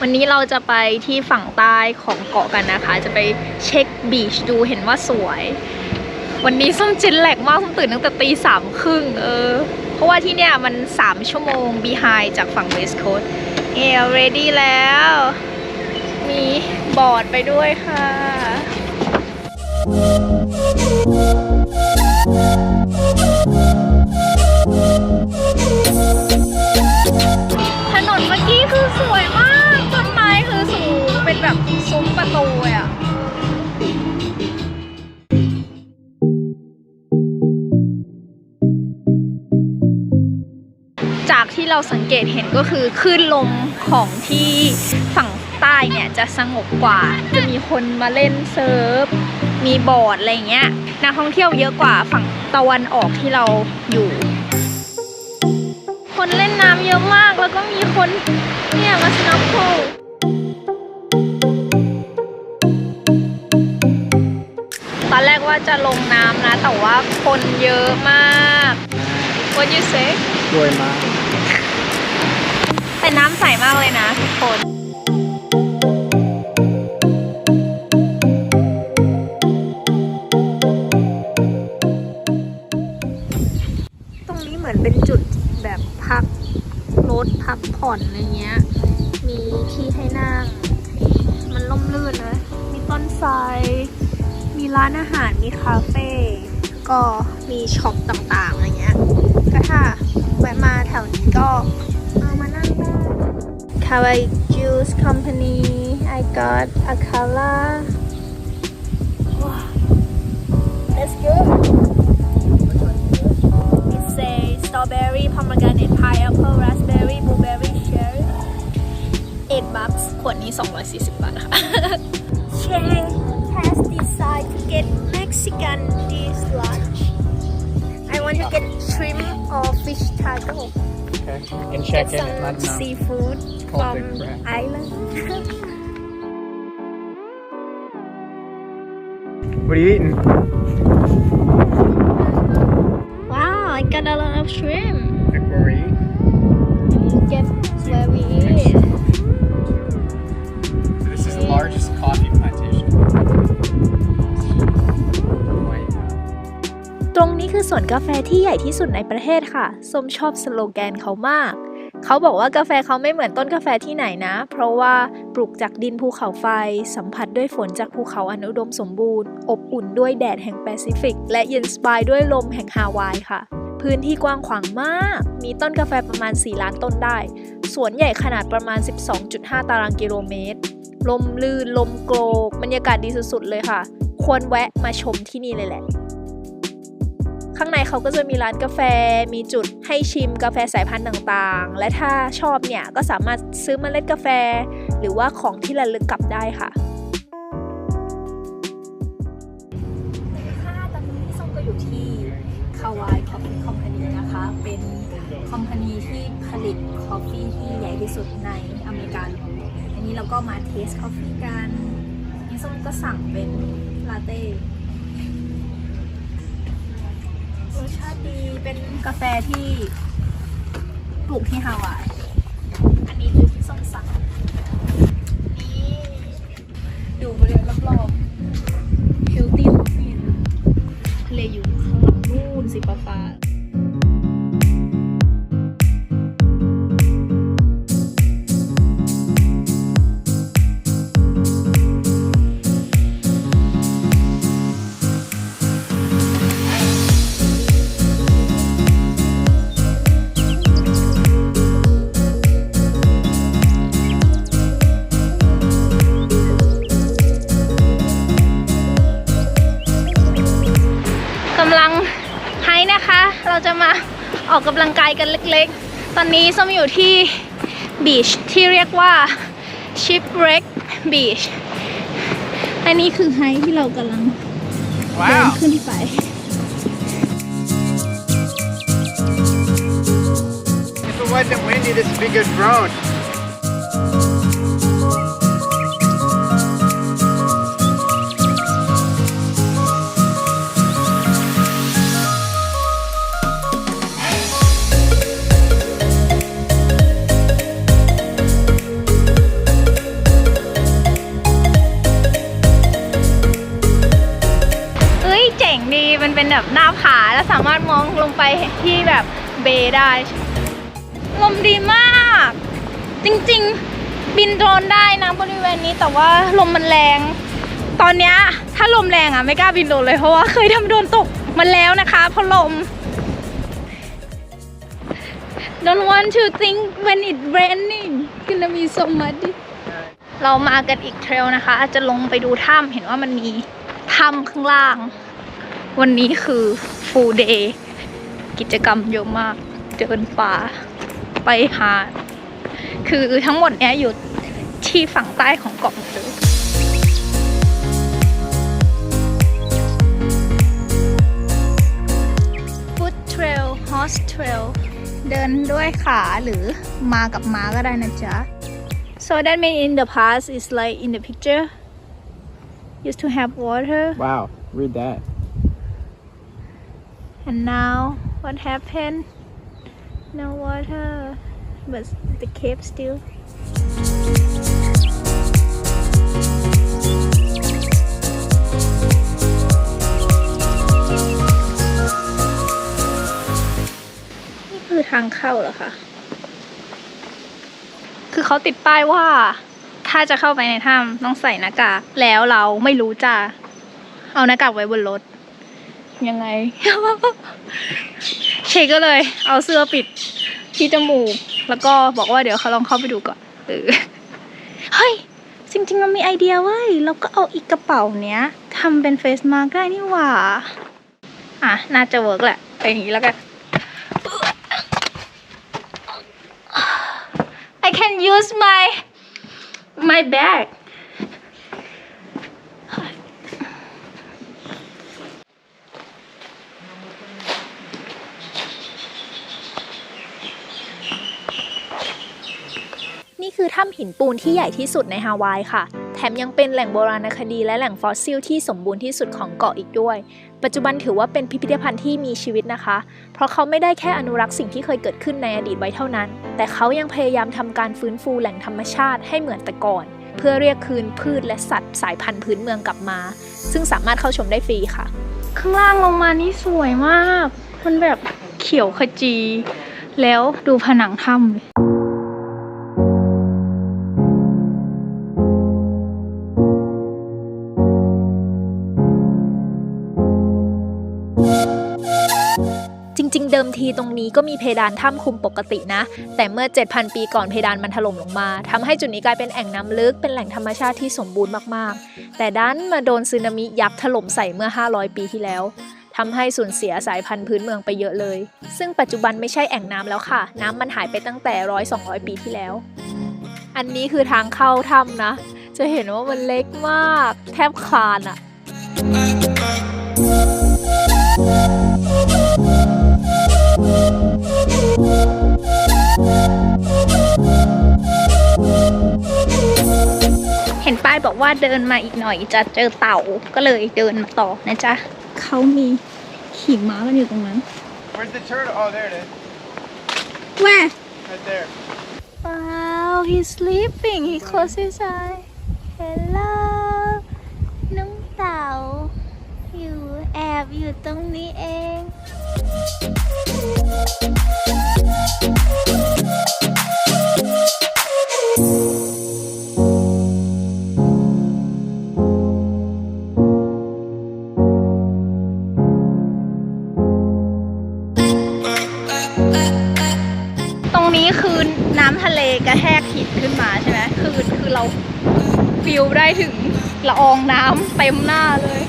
วันนี้เราจะไปที่ฝั่งใต้ของเกาะกันนะคะ จะไปเช็คบีชดูเห็นว่าสวย วันนี้ส้มจินแหลกมากส้มตื่นตั้งแต่ตีสามครึ่งเออ เพราะว่าที่เนี่ยมัน 3 ชั่วโมง behind จากฝั่ง west coast เอ ready แล้ว มีบอร์ดไปด้วยค่ะถ สังเกตเห็นก็คือคลื่นลมของที่ฝั่งใต้เนี่ยจะสงบกว่า จะมีคนมาเล่นเซิร์ฟ มีบอร์ดอะไรเงี้ย นักท่องเที่ยวเยอะกว่าฝั่งตะวันออกที่เราอยู่ คนเล่นน้ำเยอะมากแล้วก็มีคนเนี่ยมาสโนว์โคตอนแรกว่าจะลงน้ำนะ แต่ว่าคนเยอะมาก What you say รวยมาก แต่น้ำใสมากเลยนะทุกคนตรงนี้เหมือนเป็นจุดแบบพักรถพักผ่อนอะไรเงี้ย มีที่ให้นั่ง มันล่มลื่นนะ มีต้นไทรมีร้านอาหาร มีคาเฟ่ ก็มีช็อปต่างๆอะไรเงี้ย ก็ถ้าแวะมาแถวนี้ก็ Kawaii Juice Company I got a color wow that's good it says strawberry pomegranate pineapple raspberry blueberry cherry 8 bucks ขวดนี้ 240 บาทค่ะ Che has decided to get Mexican dish lunch I want to get shrimp or fish taco Okay. And check get in and let some them know. seafood from island. What are you eating? wow, I got a lot of shrimp. Like where we eat? Get where we eat. คือสวนกาแฟที่ใหญ่ที่สุดในประเทศค่ะ ส้มชอบสโลแกนเขามาก เขาบอกว่ากาแฟเขาไม่เหมือนต้นกาแฟที่ไหนนะ เพราะว่าปลูกจากดินภูเขาไฟ สัมผัสด้วยฝนจากภูเขาอันอุดมสมบูรณ์ อบอุ่นด้วยแดดแห่งแปซิฟิก และเย็นสบายด้วยลมแห่งฮาวายค่ะ พื้นที่กว้างขวางมาก มีต้นกาแฟประมาณ 4 ล้านต้นได้ สวนใหญ่ขนาดประมาณ 12.5 ตารางกิโลเมตร ลมลื่นลมโกรกบรรยากาศดีสุดๆเลยค่ะ ควรแวะมาชมที่นี่เลยแหละ ข้างในเขาก็จะมีร้านกาแฟ มีจุดให้ชิมกาแฟสายพันธุ์ต่างๆ และถ้าชอบเนี่ยก็สามารถซื้อเมล็ดกาแฟ หรือว่าของที่ระลึกกลับได้ค่ะค่ะตอนนี้ส้มก็อยู่ที่คาวายคอฟฟี่คอมพานีนะคะ เป็นคอมพานีที่ผลิตคอฟฟี่ที่ใหญ่ที่สุดในอเมริกาอันนี้เราก็มาเทสคอฟฟี่กันนี่ส้มก็สั่งเป็นลาเต้ ชาติดีเป็นกาแฟที่ปลูกที่ฮาวายอันนี้คือที่ส้มสั่งนี่ดูบริเวณรอบๆ Healthy Coffee นะทะเลอยู่ข้างหลังนู่นสีฟ้า จะมาออกกำลังกายกันเล็กๆ ตอนนี้ส้มอยู่ที่บีชที่เรียกว่า Shipwreck Beach และนี่คือไฮที่เรากำลังเดิน Wow. ขึ้นไป If it wasn't windy, this would be good drone. เบย์ได้ ลมดีมาก จริงๆ บินโดรนได้นะบริเวณนี้แต่ว่าลมมันแรง ตอนนี้ถ้าลมแรงอะไม่กล้าบินโดรนเลยเพราะว่าเคยทำโดรนตกมันแล้วนะคะเพราะลม Don't want to think when it raining gonna be so muddy เรามากันอีกเทรลนะคะจะลงไปดูถ้ำเห็นว่ามันมีถ้ำข้างล่าง วันนี้คือ full day กิจกรรมเยอะมาก เดินป่าไปหา คือทั้งหมดเนี้ยอยู่ที่ฝั่งใต้ของเกาะหมดเลย Foot Trail Horse Trail เดินด้วยขาหรือมากับม้าก็ได้นะจ๊ะ So that means in the past is like in the picture used to have water Wow, read that. and now what happened no water but the cave still นี่คือทางเข้าเหรอคะ คือเขาติดป้ายว่า ถ้าจะเข้าไปในถ้ำต้องใส่หน้ากาก แล้วเราไม่รู้จะเอาหน้ากากไว้บนรถ ยังไง เชก็เลยเอาเสื้อปิดที่จมูก แล้วก็บอกว่าเดี๋ยวเขาลองเข้าไปดูก่อนเออเฮ้ยจริงๆมันมีไอเดียเว้ยเราก็เอาอีกกระเป๋าเนี้ยทำเป็นเฟซมาร์กได้นี่หว่า อะ น่าจะเวิร์กแหละไปอย่างนี้แล้วกัน I can use my my bag ถ้ำหินปูนที่ใหญ่ที่สุดในฮาวายค่ะ แถมยังเป็นแหล่งโบราณคดีและแหล่งฟอสซิลที่สมบูรณ์ที่สุดของเกาะอีกด้วย ปัจจุบันถือว่าเป็นพิพิธภัณฑ์ที่มีชีวิตนะคะ เพราะเขาไม่ได้แค่อนุรักษ์สิ่งที่เคยเกิดขึ้นในอดีตไว้เท่านั้น แต่เขายังพยายามทำการฟื้นฟูแหล่งธรรมชาติให้เหมือนแต่ก่อน เพื่อเรียกคืนพืชและสัตว์สายพันธุ์พื้นเมืองกลับมา ซึ่งสามารถเข้าชมได้ฟรีค่ะ ข้างล่างลงมานี่สวยมาก มันแบบเขียวขจี แล้วดูผนังถ้ำ ทีตรงนี้ก็มีเพดานถ้ำคุมปกตินะ แต่เมื่อ 7,000 ปีก่อนเพดานมันถล่มลงมาทำให้จุดนี้กลายเป็นแอ่งน้ำลึกเป็นแหล่งธรรมชาติที่สมบูรณ์มากๆ แต่ดันมาโดนสึนามิยักษ์ถล่มใส่เมื่อ 500 ปีที่แล้วทำให้สูญเสียสายพันธุ์พื้นเมืองไปเยอะเลย ซึ่งปัจจุบันไม่ใช่แอ่งน้ำแล้วค่ะ น้ำมันหายไปตั้งแต่ร้อยสองปีที่แล้ว อันนี้คือทางเข้าถ้ำนะ จะเห็นว่ามันเล็กมาก แทบคลานอะเห็ บอกว่าเดินมาอีกหน่อยจะเจอเต่าก็เลยเดินมาต่อนะจ๊ะเขามีขี่ม้ากันอยู่ตรงนั้น Where's the turtle? Oh, there it is. Where Right there. Wow he's sleeping he closed his eye Hello น้องเต่า อยู่แอบอยู่ตรงนี้เอง ขึ้นมาใช่ไหมคือคือเราฟิลได้ถึงละอองน้ำเต็มหน้าเลย